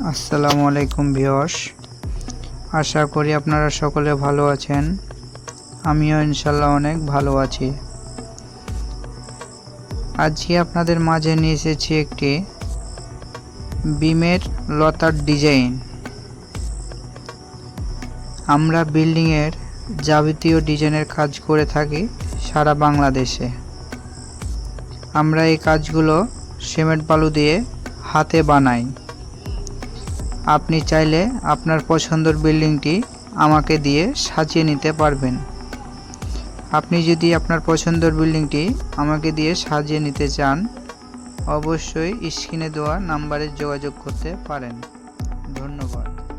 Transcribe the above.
আসসালামু আলাইকুম ভিওস আশা করি আপনারা সকলে ভালো আছেন। আমিও ইনশাল্লাহ অনেক ভালো আছি। আজকে আপনাদের মাঝে নিয়ে এসেছি একটি বিমের লতার ডিজাইন। আমরা বিল্ডিংয়ের যাবতীয় ডিজাইনের কাজ করে থাকি সারা বাংলাদেশে। আমরা এই কাজগুলো সিমেন্ট বালু দিয়ে হাতে বানাই। আপনি চাইলে আপনার পছন্দের বিল্ডিংটি আমাকে দিয়ে সাজিয়ে নিতে পারবেন। আপনি যদি আপনার পছন্দের বিল্ডিংটি আমাকে দিয়ে সাজিয়ে নিতে চান, অবশ্যই স্ক্রিনে দেওয়া নাম্বারে যোগাযোগ করতে পারেন। ধন্যবাদ।